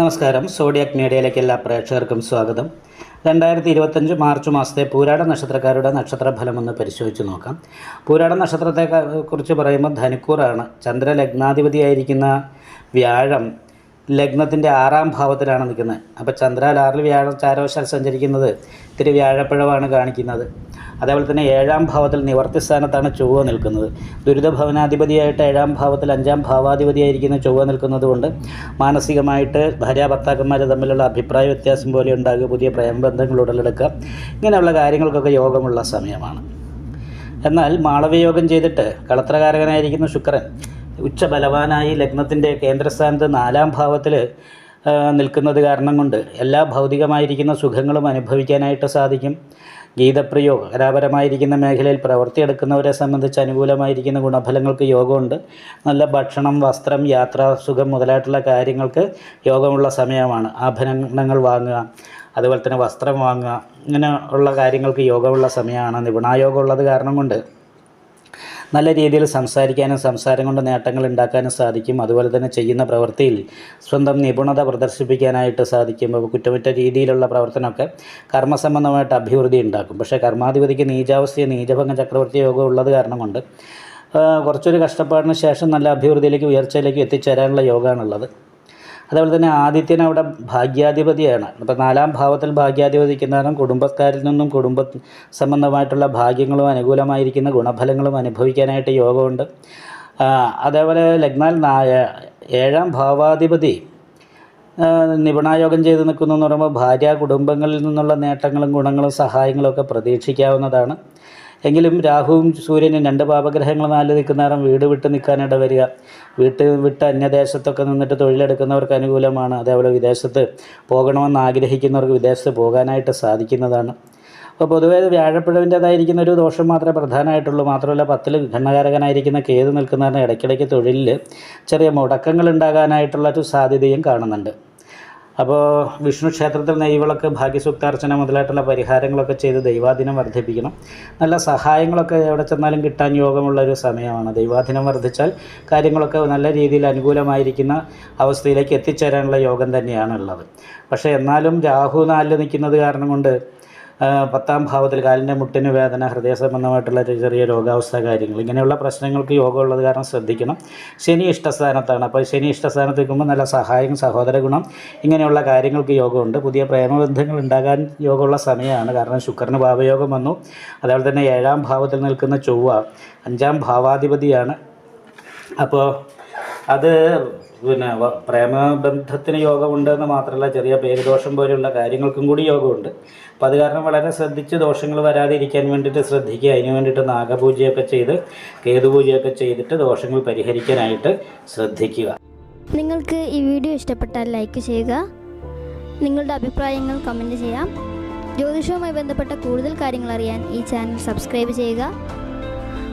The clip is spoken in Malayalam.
നമസ്കാരം. സോഡിയാക് മീഡിയയിലേക്ക് എല്ലാ പ്രേക്ഷകർക്കും സ്വാഗതം. രണ്ടായിരത്തി ഇരുപത്തഞ്ച് മാർച്ച് മാസത്തെ പൂരാട നക്ഷത്രക്കാരുടെ നക്ഷത്രഫലം ഒന്ന് പരിശോധിച്ച് നോക്കാം. പൂരാട നക്ഷത്രത്തെ കുറിച്ച് പറയുമ്പോൾ ധനുക്കൂറാണ്. ചന്ദ്രലഗ്നാധിപതിയായിരിക്കുന്ന വ്യാഴം ലഗ്നത്തിന്റെ ആറാം ഭാവത്തിലാണ് നിൽക്കുന്നത്. അപ്പോൾ ചന്ദ്രാൽ ആറിൽ വ്യാഴം ചാരവശാൽ സഞ്ചരിക്കുന്നത് ഇത്തിരി വ്യാഴപ്പിഴവാണ് കാണിക്കുന്നത്. അതേപോലെ തന്നെ ഏഴാം ഭാവത്തിൽ നിവർത്തി സ്ഥാനത്താണ് ചൊവ്വ നിൽക്കുന്നത്. ദുരിതഭവനാധിപതിയായിട്ട് ഏഴാം ഭാവത്തിൽ അഞ്ചാം ഭാവാധിപതിയായിരിക്കുന്ന ചൊവ്വ നിൽക്കുന്നത് കൊണ്ട് മാനസികമായിട്ട് ഭാര്യ ഭർത്താക്കന്മാർ തമ്മിലുള്ള അഭിപ്രായ വ്യത്യാസം പോലെ ഉണ്ടാകുക പുതിയ പ്രേമബന്ധങ്ങൾ ഉടലെടുക്കുക ഇങ്ങനെയുള്ള കാര്യങ്ങൾക്കൊക്കെ യോഗമുള്ള സമയമാണ്. എന്നാൽ മാളവയോഗം ചെയ്തിട്ട് കളത്രകാരകനായിരിക്കുന്ന ശുക്രൻ ഉച്ച ബലവാനായി ലഗ്നത്തിന്റെ കേന്ദ്രസ്ഥാനത്ത് നാലാം ഭാവത്തിൽ നിൽക്കുന്നത് കാരണം കൊണ്ട് എല്ലാ ഭൗതികമായിരിക്കുന്ന സുഖങ്ങളും അനുഭവിക്കാനായിട്ട് സാധിക്കും. ഗീതപ്രിയോ കലാപരമായിരിക്കുന്ന മേഖലയിൽ പ്രവർത്തിയെടുക്കുന്നവരെ സംബന്ധിച്ച് അനുകൂലമായിരിക്കുന്ന ഗുണഫലങ്ങൾക്ക് യോഗമുണ്ട്. നല്ല ഭക്ഷണം വസ്ത്രം യാത്രാ സുഖം മുതലായിട്ടുള്ള കാര്യങ്ങൾക്ക് യോഗമുള്ള സമയമാണ്. ആഭരണങ്ങൾ വാങ്ങുക അതുപോലെ തന്നെ വസ്ത്രം വാങ്ങുക ഇങ്ങനെ ഉള്ള കാര്യങ്ങൾക്ക് യോഗമുള്ള സമയമാണ്. നിപുണായോഗം ഉള്ളത് കാരണം കൊണ്ട്. നല്ല രീതിയിൽ സംസാരിക്കാനും സംസാരം കൊണ്ട് നേട്ടങ്ങൾ ഉണ്ടാക്കാനും സാധിക്കും. അതുപോലെ തന്നെ ചെയ്യുന്ന പ്രവൃത്തിയിൽ സ്വന്തം നിപുണത പ്രദർശിപ്പിക്കാനായിട്ട് സാധിക്കും. കുറ്റമറ്റ രീതിയിലുള്ള പ്രവർത്തനമൊക്കെ കർമ്മസംബന്ധമായിട്ട് അഭിവൃദ്ധി ഉണ്ടാക്കും. പക്ഷേ കർമാധിപതിക്ക് നീചാവസ്ഥ നീചഭംഗ ചക്രവർത്തി യോഗം ഉള്ളത് കാരണം കൊണ്ട് കുറച്ചൊരു കഷ്ടപ്പാടിന് ശേഷം നല്ല അഭിവൃദ്ധിയിലേക്ക് ഉയർച്ചയിലേക്ക് എത്തിച്ചേരാനുള്ള യോഗമാണുള്ളത്. അതേപോലെ തന്നെ ആദിത്യൻ അവിടെ ഭാഗ്യാധിപതിയാണ്. അപ്പോൾ നാലാം ഭാവത്തിൽ ഭാഗ്യാധിപതിക്കുന്ന കാരണം കുടുംബക്കാരിൽ നിന്നും കുടുംബ സംബന്ധമായിട്ടുള്ള ഭാഗ്യങ്ങളും അനുകൂലമായിരിക്കുന്ന ഗുണഫലങ്ങളും അനുഭവിക്കാനായിട്ട് യോഗമുണ്ട്. അതേപോലെ ലഗ്നാൽ ഏഴാം ഭാവാധിപതി നിപുണായോഗം ചെയ്ത് നിൽക്കുന്നു എന്ന് പറയുമ്പോൾ ഭാര്യ കുടുംബങ്ങളിൽ നിന്നുള്ള നേട്ടങ്ങളും ഗുണങ്ങളും സഹായങ്ങളും ഒക്കെ പ്രതീക്ഷിക്കാവുന്നതാണ്. എങ്കിലും രാഹുവും സൂര്യനും രണ്ട് പാപഗ്രഹങ്ങൾ നാല് നേരം വീട് വിട്ട് നിൽക്കാനിട വരിക. വീട്ട് വിട്ട് അന്യദേശത്തൊക്കെ നിന്നിട്ട് തൊഴിലെടുക്കുന്നവർക്ക് അനുകൂലമാണ്. അതേപോലെ വിദേശത്ത് പോകണമെന്ന് ആഗ്രഹിക്കുന്നവർക്ക് വിദേശത്ത് പോകാനായിട്ട് സാധിക്കുന്നതാണ്. അപ്പോൾ പൊതുവേ വ്യാഴപ്പിഴവിന്റേതായിരിക്കുന്ന ഒരു ദോഷം മാത്രമേ പ്രധാനമായിട്ടുള്ളൂ. മാത്രമല്ല പത്തിൽ ഘണ്ണകാരകനായിരിക്കുന്ന കേതു നിൽക്കുന്നതിന് ഇടയ്ക്കിടയ്ക്ക് തൊഴിലിൽ ചെറിയ മുടക്കങ്ങൾ ഉണ്ടാകാനായിട്ടുള്ള ഒരു സാധ്യതയും കാണുന്നുണ്ട്. അപ്പോൾ വിഷ്ണു ക്ഷേത്രത്തിൽ നെയ്വിളക്ക് ഭാഗ്യസൂക്താർച്ചന മുതലായിട്ടുള്ള പരിഹാരങ്ങളൊക്കെ ചെയ്ത് ദൈവാദിനം വർദ്ധിപ്പിക്കണം. നല്ല സഹായങ്ങളൊക്കെ എവിടെ ചെന്നാലും കിട്ടാൻ യോഗമുള്ള ഒരു സമയമാണ്. ദൈവാദിനം വർദ്ധിച്ചാൽ കാര്യങ്ങളൊക്കെ നല്ല രീതിയിൽ അനുകൂലമായിരിക്കുന്ന അവസ്ഥയിലേക്ക് എത്തിച്ചേരാനുള്ള യോഗം തന്നെയാണ് ഉള്ളത് പക്ഷേ എന്നാലും രാഹു നാലിൽ നിൽക്കുന്നത് കാരണം കൊണ്ട് പത്താം ഭാവത്തിൽ കാലിന്റെ മുട്ടിന് വേദന ഹൃദയ സംബന്ധമായിട്ടുള്ള ചെറിയ രോഗാവസ്ഥ കാര്യങ്ങൾ ഇങ്ങനെയുള്ള പ്രശ്നങ്ങൾക്ക് യോഗ ഉള്ളത് കാരണം ശ്രദ്ധിക്കണം. ശനി ഇഷ്ടസ്ഥാനത്താണ്. അപ്പോൾ ശനി ഇഷ്ടസ്ഥാനത്ത് നിൽക്കുമ്പോൾ നല്ല സഹായം സഹോദര ഗുണം ഇങ്ങനെയുള്ള കാര്യങ്ങൾക്ക് യോഗമുണ്ട്. പുതിയ പ്രേമബന്ധങ്ങൾ ഉണ്ടാകാൻ യോഗമുള്ള സമയമാണ്. കാരണം ശുക്രന് ഭാവയോഗം വന്നു. അതേപോലെ തന്നെ ഏഴാം ഭാവത്തിൽ നിൽക്കുന്ന ചൊവ്വ അഞ്ചാം ഭാവാധിപതിയാണ്. അപ്പോൾ അത് പിന്നെ പ്രേമബന്ധത്തിന് യോഗമുണ്ട് യോഗമുണ്ടെന്ന് മാത്രമല്ല ചെറിയ പേരുദോഷം പോലെയുള്ള കാര്യങ്ങൾക്കും കൂടി യോഗമുണ്ട്. അപ്പം അത് കാരണം വളരെ ശ്രദ്ധിച്ച് ദോഷങ്ങൾ വരാതിരിക്കാൻ വേണ്ടിയിട്ട് ശ്രദ്ധിക്കുക. അതിന് വേണ്ടിയിട്ട് നാഗപൂജയൊക്കെ ചെയ്ത് കേതുപൂജയൊക്കെ ചെയ്തിട്ട് ദോഷങ്ങൾ പരിഹരിക്കാനായിട്ട് ശ്രദ്ധിക്കുക. നിങ്ങൾക്ക് ഈ വീഡിയോ ഇഷ്ടപ്പെട്ടാൽ ലൈക്ക് ചെയ്യുക. നിങ്ങളുടെ അഭിപ്രായങ്ങൾ കമന്റ് ചെയ്യാം. ജ്യോതിഷവുമായി ബന്ധപ്പെട്ട കൂടുതൽ കാര്യങ്ങൾ അറിയാൻ ഈ ചാനൽ സബ്സ്ക്രൈബ് ചെയ്യുക.